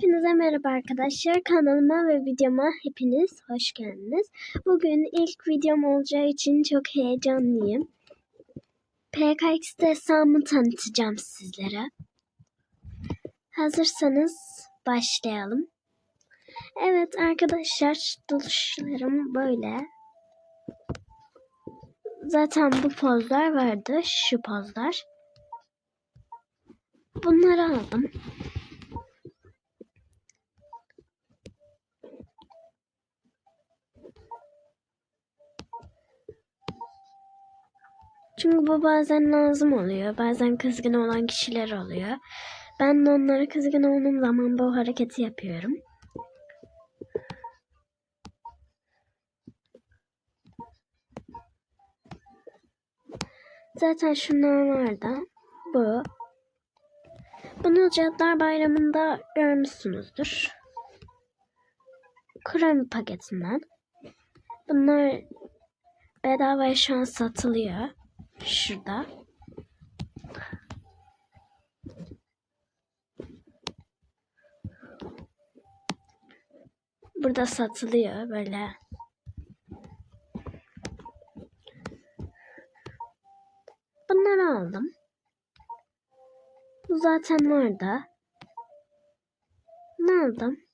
Hepinize merhaba arkadaşlar. Kanalıma ve videoma hepiniz hoş geldiniz. Bugün ilk videom olacağı için çok heyecanlıyım. PKX'de hesabımı tanıtacağım sizlere. Hazırsanız başlayalım. Evet arkadaşlar duruşlarım böyle. Zaten bu pozlar vardı. Şu pozlar. Bunları aldım. Çünkü bu bazen lazım oluyor. Bazen kızgın olan kişiler oluyor. Ben de onlara kızgın olduğum zaman bu hareketi yapıyorum. Zaten şunlar vardı. Bu. Bunu Cadılar Bayramı'nda görmüşsünüzdür. Kremi paketinden. Bunlar bedavaya şu an satılıyor. Şurada. Burada satılıyor böyle. Bunları aldım. Bu zaten vardı. Ne aldım?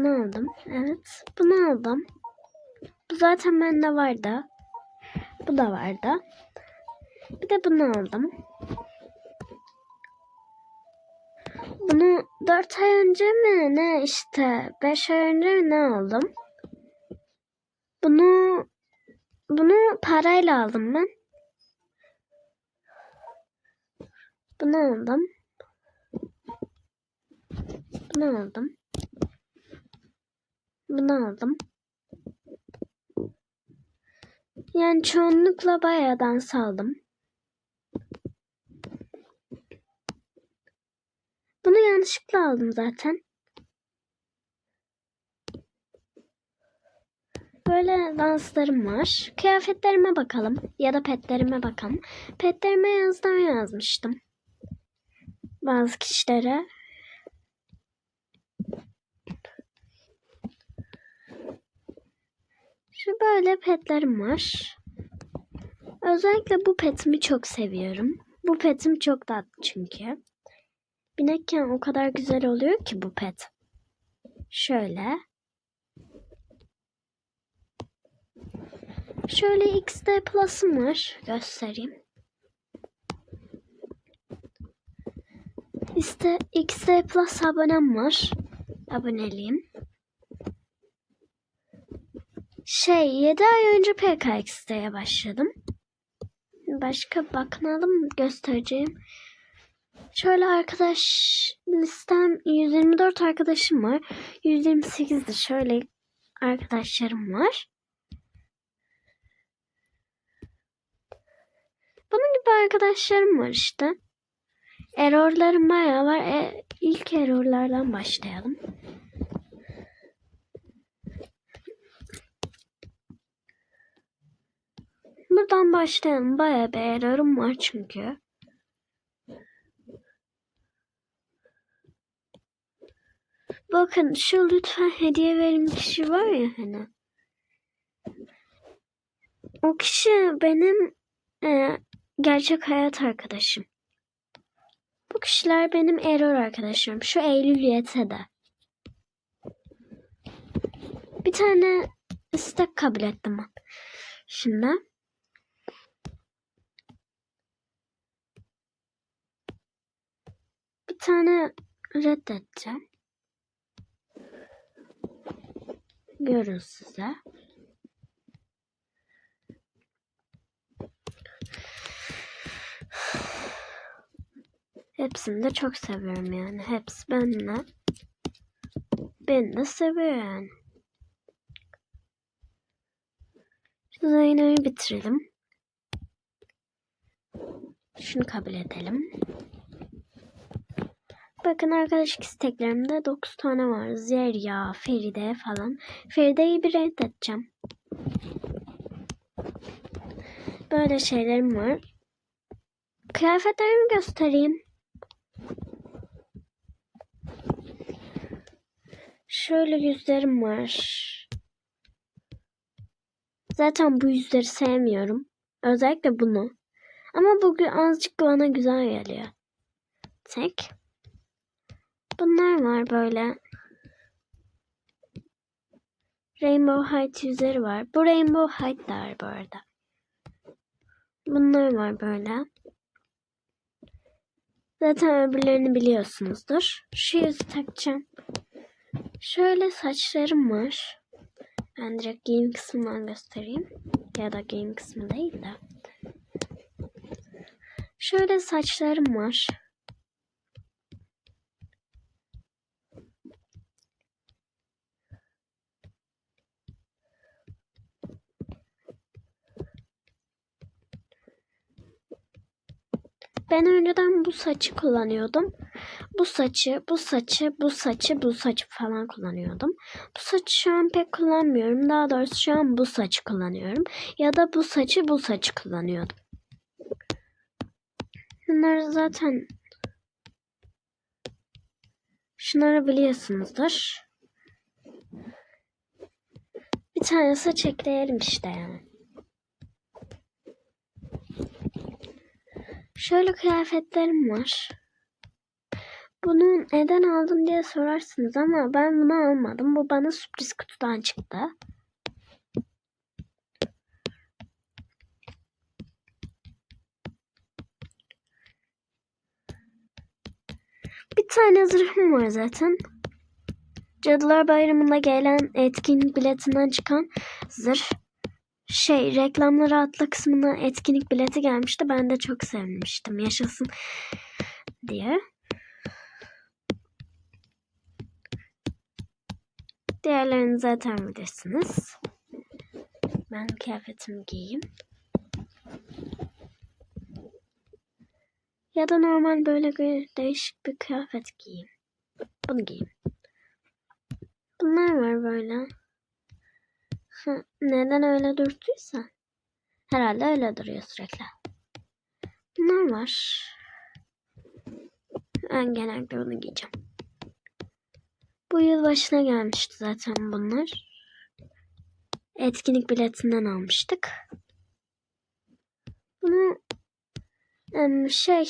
Bunu aldım. Evet. Bunu aldım. Bu zaten bende vardı. Bu da vardı. Bir de bunu aldım. Bunu 4 ay önce mi ne işte 5 ay önce mi ne aldım? Bunu bunu parayla aldım ben. Bunu aldım. Bunu aldım. Bunu aldım. Yani çoğunlukla bayağı dans aldım. Bunu yanlışlıkla aldım zaten. Böyle danslarım var. Kıyafetlerime bakalım. Ya da petlerime bakalım. Petlerime yazdan yazmıştım. Bazı kişilere. Şu böyle petlerim var. Özellikle bu petimi çok seviyorum. Bu petim çok tatlı çünkü. Binekken o kadar güzel oluyor ki bu pet. Şöyle. Şöyle XD Plus'ım var. Göstereyim. İşte XD Plus abonem var. Aboneliğim. Şey 7 ay önce PKX'de başladım. Başka bakalım göstereceğim. Şöyle arkadaş listem 124 arkadaşım var. 128'de şöyle arkadaşlarım var. Bunun gibi arkadaşlarım var işte. Errorlarım bayağı var. E, ilk errorlardan başlayalım. Buradan başlayalım. Bayağı bir error'um var çünkü. Bakın şu lütfen hediye verin kişi var ya hani. O kişi benim e, gerçek hayat arkadaşım. Bu kişiler benim error arkadaşlarım. Şu Eylül YT'de. Bir tane istek kabul ettim. Şimdi. Tane reddedeceğim. Görün size. Hepsini de çok seviyorum yani. Hepsi benimle. Beni de seviyor yani. Şu Zeynep'i bitirelim. Şunu kabul edelim. Bakın arkadaşlık isteklerimde 9 tane var. Zerya, Feride falan. Feride'yi bir reddedeceğim. Böyle şeylerim var. Kıyafetlerimi göstereyim. Şöyle yüzlerim var. Zaten bu yüzleri sevmiyorum. Özellikle bunu. Ama bugün azıcık bana güzel geliyor. Tek. Bunlar var böyle. Rainbow Height yüzleri var. Bu Rainbow Height der bu arada. Bunlar var böyle. Zaten öbürlerini biliyorsunuzdur. Şu yüzü takacağım. Şöyle saçlarım var. Ben direkt giyim kısmından göstereyim. Ya da giyim kısmı değil de. Şöyle saçlarım var. Ben önceden bu saçı kullanıyordum. Bu saçı, bu saçı, bu saçı, bu saçı falan kullanıyordum. Bu saçı şu an pek kullanmıyorum. Daha doğrusu şu an bu saçı kullanıyorum. Ya da bu saçı, bu saçı kullanıyordum. Bunlar zaten şunları biliyorsunuzdur. Bir tane saç ekleyelim işte yani. Şöyle kıyafetlerim var. Bunu neden aldım diye sorarsınız ama ben bunu almadım. Bu bana sürpriz kutudan çıktı. Bir tane zırhım var zaten. Cadılar Bayramı'nda gelen etkinlik biletinden çıkan zırh şey reklamları atla kısmına etkinlik bileti gelmişti. Ben de çok sevmiştim. Yaşasın diye. Diğerlerini zaten bilirsiniz. Ben kıyafetimi giyeyim. Ya da normal böyle bir değişik bir kıyafet giyeyim. Bunu giyeyim. Bunlar var böyle. Neden öyle durduysa? Herhalde öyle duruyor sürekli. Bunlar var. Ben genellikle bunu giyeceğim. Bu yıl başına gelmişti zaten bunlar. Etkinlik biletinden almıştık. Bunu şey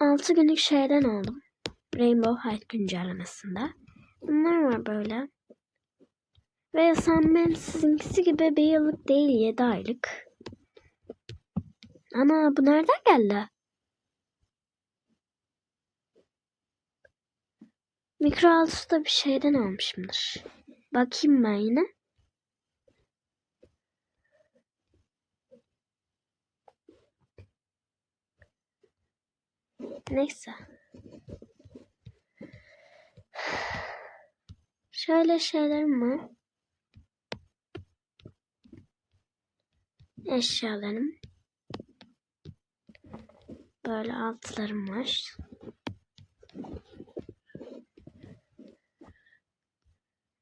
6 günlük şeyden aldım. Rainbow Height güncellemesinde. Bunlar var böyle. Ve sanmam sizinkisi gibi bir yıllık değil 7 aylık. Ana bu nereden geldi? Mikro altıda bir şeyden almışımdır. Bakayım ben yine. Neyse. Şöyle şeylerim var. Eşyalarım. Böyle altlarım var.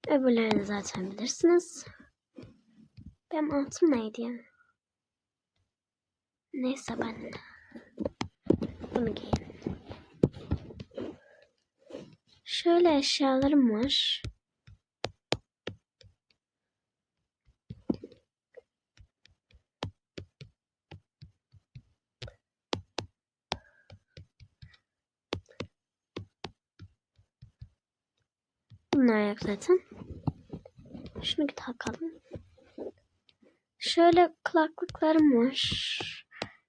Öbürlerini zaten bilirsiniz. Benim altım neydi ya? Neyse ben bunu giyeyim. Şöyle eşyalarım var. Yok zaten. Şunu bir takalım. Şöyle kulaklıklarım var.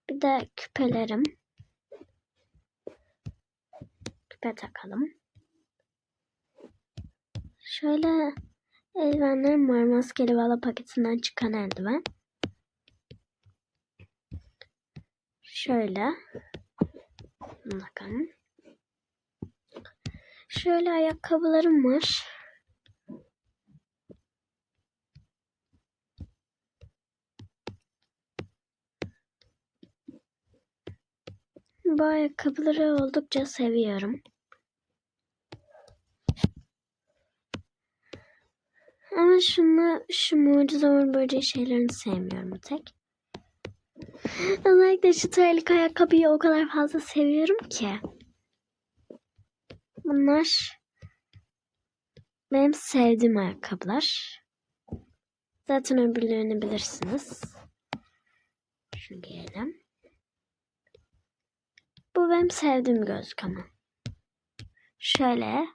Bir de küpelerim. Küpe takalım. Şöyle eldivenlerim var. Maskeli bala paketinden çıkan eldiven. Şöyle. Bunu takalım. Şöyle ayakkabılarım var. Bu ayakkabıları oldukça seviyorum. Ama şunu, şu mucize uğur böceği şeylerini sevmiyorum tek. Özellikle şu terlik ayakkabıyı o kadar fazla seviyorum ki. Bunlar benim sevdiğim ayakkabılar. Zaten öbürlerini bilirsiniz. Şunu giyelim. Benim sevdiğim gözlük ama. Şöyle.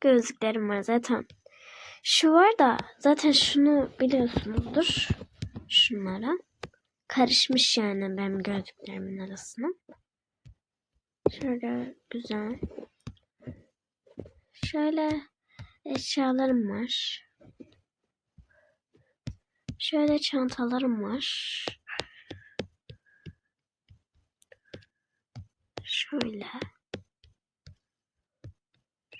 Gözlüklerim var zaten. Şu var da zaten şunu biliyorsunuzdur. Şunlara. Karışmış yani benim gözlüklerimin arasına. Şöyle güzel. Şöyle eşyalarım var. Şöyle çantalarım var. Şöyle.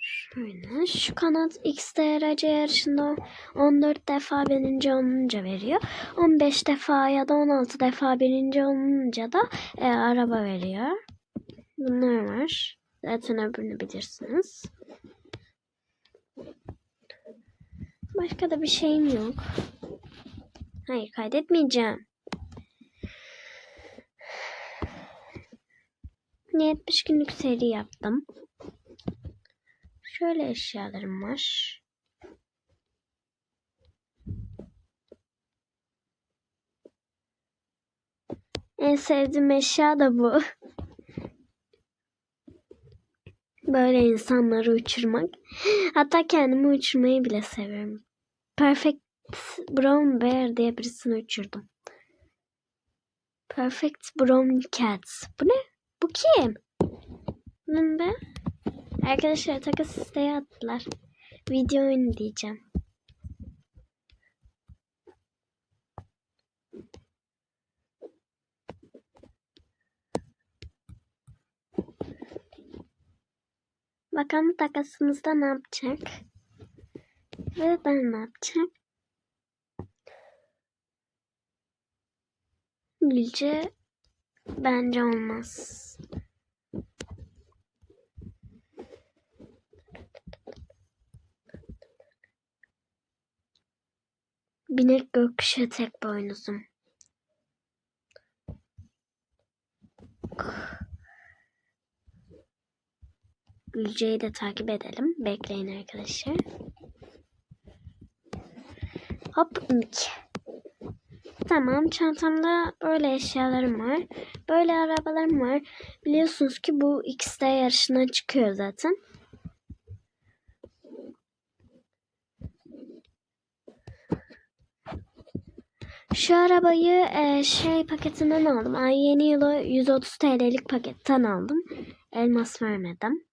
Şöyle. Şu kanat XDRC yarışında 14 defa birinci olunca veriyor. 15 defa ya da 16 defa birinci olunca da e, araba veriyor. Bunlar var. Zaten öbürünü bilirsiniz. Başka da bir şeyim yok. Hayır kaydetmeyeceğim. Ne 70 günlük seri yaptım. Şöyle eşyalarım var. En sevdiğim eşya da bu. Böyle insanları uçurmak. Hatta kendimi uçurmayı bile seviyorum. Perfect Brown Bear diye birisini uçurdum. Perfect Brown Cat. Bu ne? Bu kim? Be. Arkadaşlar takas isteği attılar. Video oyunu diyeceğim. Bakalım takasımızda ne yapacak? Ve ben ne yapacağım? Gülce bence olmaz. Binek gökkuşağı tek boynuzum. Gülce'yi de takip edelim. Bekleyin arkadaşlar. Hop. Tamam çantamda böyle eşyalarım var. Böyle arabalarım var. Biliyorsunuz ki bu X'de yarışına çıkıyor zaten. Şu arabayı e, şey paketinden aldım. Ay yeni yılı 130 TL'lik paketten aldım. Elmas vermedim.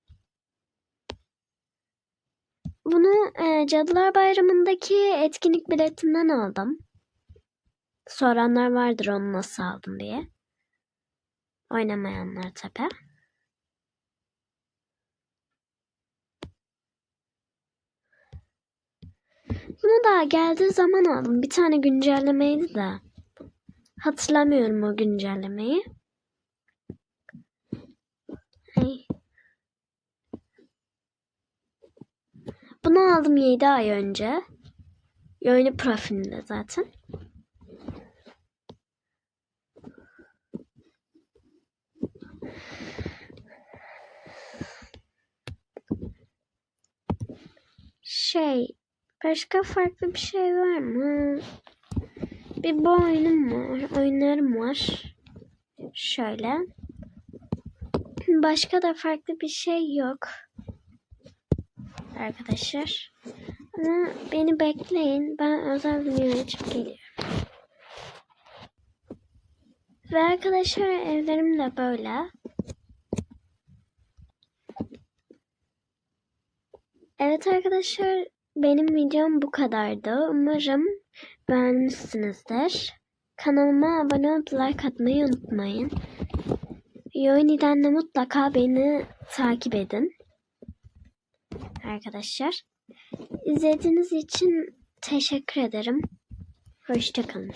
Bunu e, Cadılar Bayramı'ndaki etkinlik biletinden aldım. Soranlar vardır onu nasıl aldın diye. Oynamayanlar tabi. Bunu da geldiği zaman aldım. Bir tane güncellemeydi de. Hatırlamıyorum o güncellemeyi. Ay. Bunu aldım 7 ay önce. Oyunu profilinde zaten. Şey, başka farklı bir şey var mı? Bir bu oyunum var, oyunlarım var. Şöyle. Başka da farklı bir şey yok. Arkadaşlar. Ama beni bekleyin. Ben özel video açıp geliyorum. Ve arkadaşlar evlerim de böyle. Evet arkadaşlar benim videom bu kadardı. Umarım beğenmişsinizdir. Kanalıma abone olup like atmayı unutmayın. Yoyni'den de mutlaka beni takip edin. Arkadaşlar. İzlediğiniz için teşekkür ederim. Hoşçakalın.